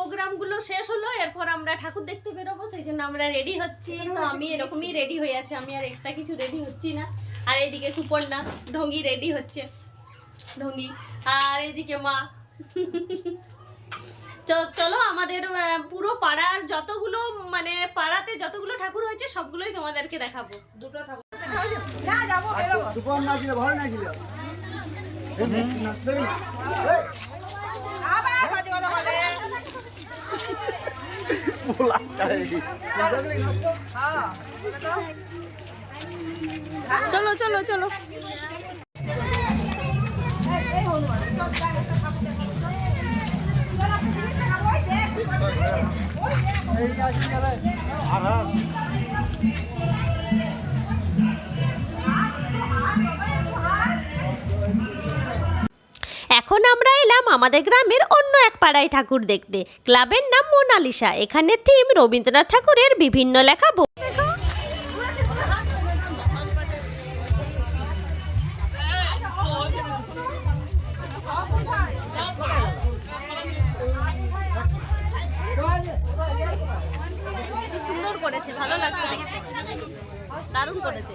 প্রোগ্রামগুলো শেষ হলো এরপর আমরা ঠাকুর দেখতে বেরোবো সেই জন্য আমরা রেডি হচ্ছি। তো আমি এরকমই রেডি হয়ে আছি আমি আর এক্সট্রা কিছু রেডি হচ্ছি না। আর এইদিকে সুপর্ণা ঢঙ্গি রেডি হচ্ছে। ঢঙ্গি আর এইদিকে মা। চ- চলো আমাদের পুরো পাড়ার যতগুলো মানে পাড়াতে যতগুলো ঠাকুর হয়েছে সবগুলোই তোমাদেরকে দেখাবো। দুটো ঠাকুর। ভালো নাচলে চলো চলো চলো। এখন আমরা এলাম আমাদের গ্রামের অন্য এক পাড়ায় ঠাকুর দেখতে। ক্লাবের নাম মোনালিসা। এখানে থিম রবীন্দ্রনাথ ঠাকুরের বিভিন্ন লেখা বই। ভালো লাগছে দারুণ করেছে।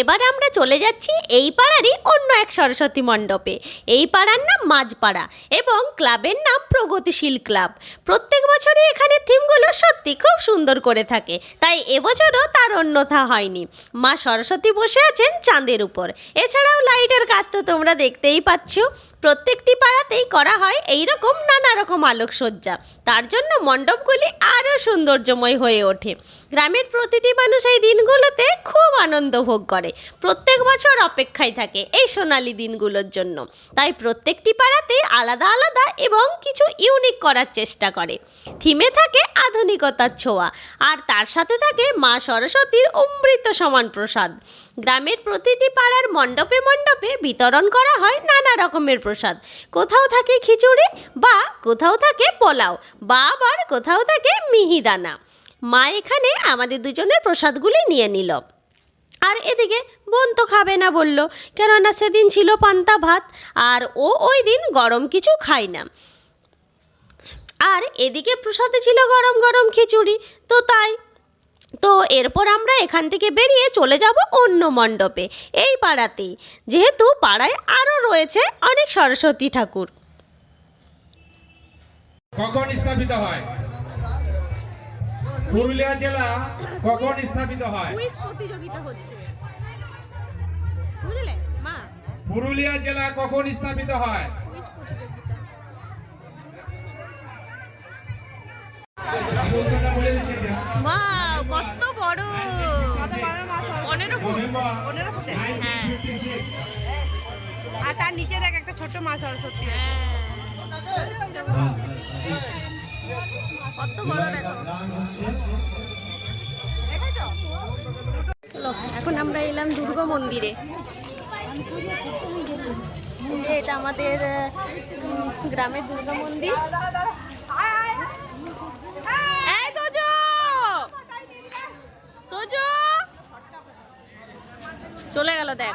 এবার আমরা চলে যাচ্ছি এই পাড়ারই অন্য এক সরস্বতী মণ্ডপে। এই পাড়ার নাম মাঝপাড়া এবং ক্লাবের নাম প্রগতিশীল ক্লাব। প্রত্যেক বছরই এখানে থিমগুলো সত্যি খুব সুন্দর করে থাকে, তাই এবছরও তার অন্যথা হয়নি। মা সরস্বতী বসে আছেন চাঁদের উপর। এছাড়াও লাইটের কাজ তো তোমরা দেখতেই পাচ্ছ। প্রত্যেকটি পাড়াতেই করা হয় এই রকম নানা রকম আলোকসজ্জা। তার জন্য মণ্ডপগুলি আরও সৌন্দর্যময় হয়ে ওঠে। গ্রামের প্রতিটি মানুষ এই দিনগুলোতে খুব আনন্দ ভোগ করে। প্রত্যেক বছর অপেক্ষায় থাকে এই সোনালি দিনগুলোর জন্য। তাই প্রত্যেকটি পাড়াতেই আলাদা আলাদা এবং কিছু ইউনিক করার চেষ্টা করে। থিমে থাকে আধুনিকতার ছোঁয়া আর তার সাথে থাকে মা সরস্বতীর অমৃত সমান প্রসাদ। গ্রামের প্রতিটি পাড়ার মণ্ডপে মণ্ডপে বিতরণ করা হয় নানা রকমের প্রসাদ। কোথাও থাকে খিচুড়ি বা কোথাও থাকে পোলাও বা আবার কোথাও থাকে মিহিদানা। মা এখানে আমাদের দুজনের প্রসাদগুলি নিয়ে নিল। আর এদিকে বোন তো খাবে না বলল, কেননা সেদিন ছিল পান্তা ভাত আর ও ওই দিন গরম কিছু খায় না। আর এদিকে প্রসাদে ছিল গরম গরম খিচুড়ি, তো তাই, তো এরপর আমরা এখান থেকে বেরিয়ে চলে যাব অন্য মণ্ডপে, এই পাড়াতেই। যেহেতু পাড়ায় আরও রয়েছে অনেক সরস্বতী ঠাকুর। কখন স্থাপিত হয়? পুরুলিয়া জেলা কখন স্থাপিত হয়? কুইজ প্রতিযোগিতা হচ্ছে। বুঝলে? মা? পুরুলিয়া জেলা কখন স্থাপিত হয়? কুইজ প্রতিযোগিতা। মা কত বড়। পনেরো ফুট। পনেরো ফুটের হ্যাঁ। আর তার নিচে দেখ একটা ছোট্ট মা সরস্বতী এখন আমরা এলাম দুর্গা মন্দিরে। যে এটা আমাদের গ্রামের দুর্গা মন্দির! চলে গেল দেখ।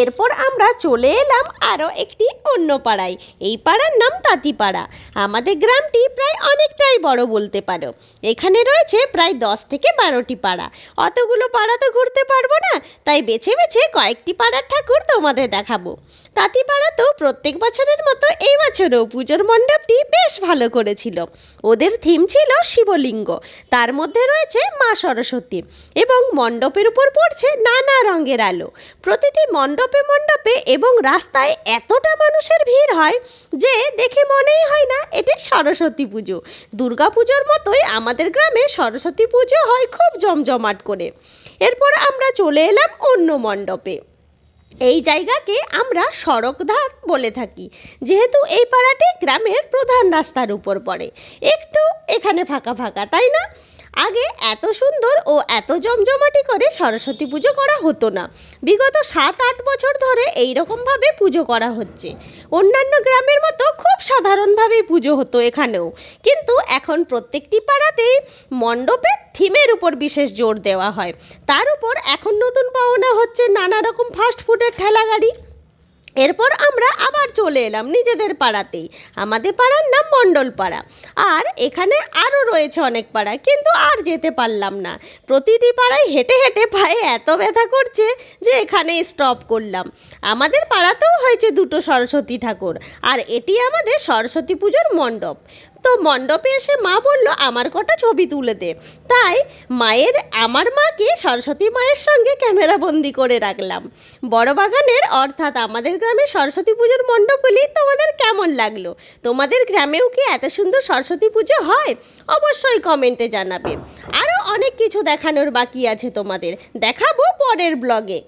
এরপর আমরা চলে এলাম আরও একটি অন্য পাড়ায়। এই পাড়ার নাম তাঁতিপাড়া। আমাদের গ্রামটি প্রায় অনেকটাই বড় বলতে পারো। এখানে রয়েছে প্রায় দশ থেকে বারোটি পাড়া। অতগুলো পাড়া তো ঘুরতে পারব না, তাই বেছে বেছে কয়েকটি পাড়ার ঠাকুর তোমাদের দেখাবো। তাঁতিপাড়া তো প্রত্যেক বছরের মতো এই বছরও পুজোর মণ্ডপটি বেশ ভালো করেছিল। ওদের থিম ছিল শিবলিঙ্গ। তার মধ্যে রয়েছে মা সরস্বতী এবং মণ্ডপের উপর পড়ছে নানা রঙের আলো। প্রতিটি মণ্ডপে মণ্ডপে এবং রাস্তায় এতটা মানুষের ভিড় হয় যে দেখে মনেই হয় না, এটি সরস্বতী পুজো। দুর্গা পুজোর মতোই আমাদের গ্রামে সরস্বতী পুজো হয় খুব জমজমাট করে। এরপর আমরা চলে এলাম অন্য মণ্ডপে। এই জায়গাকে আমরা সড়কধার বলে থাকি। যেহেতু এই পাড়াটি গ্রামের প্রধান রাস্তার উপর পড়ে। একটু এখানে ফাঁকা ফাঁকা, তাই না? আগে এত সুন্দর ও এত জমজমাটি করে সরস্বতী পুজো করা হতো না। বিগত সাত, আট বছর ধরে এই রকমভাবে পুজো করা হচ্ছে। অন্যান্য গ্রামের মতো খুব সাধারণভাবেই পুজো হতো এখানেও। কিন্তু এখন প্রত্যেকটি পাড়াতেই মণ্ডপে থিমের উপর বিশেষ জোর দেওয়া হয়। তার উপর এখন নতুন পাওনা হচ্ছে নানা রকম ফাস্ট ফুডের এরপর আমরা আবার চলে এলাম নিজেদের পাড়াতেই। আমাদের পাড়ার নাম মণ্ডল পাড়া আর এখানে আরও রয়েছে অনেক পাড়া, কিন্তু আর যেতে পারলাম না। প্রতিটি পাড়ায় হেঁটে হেঁটে পায়ে এত ব্যথা করছে যে এখানে স্টপ করলাম। আমাদের পাড়াতেও হয়েছে দুটো সরস্বতী ঠাকুর, আর এটি আমাদের সরস্বতী পুজোর মণ্ডপ। তো মণ্ডপে এসে মা বলল, আমার কটা ছবি তুলে দে। তাই মায়ের, আমার মাকে সরস্বতী মায়ের সঙ্গে ক্যামেরাবন্দি করে রাখলাম। বড় বাগানের, অর্থাৎ আমাদের গ্রামে সরস্বতী পুজোর মণ্ডপগুলি তোমাদের কেমন লাগল? তোমাদের গ্রামেও কি এত সুন্দর সরস্বতী পুজো হয়? অবশ্যই কমেন্টে জানাবে। আরও অনেক কিছু দেখানোর বাকি আছে তোমাদের। দেখাবো পরের ব্লগে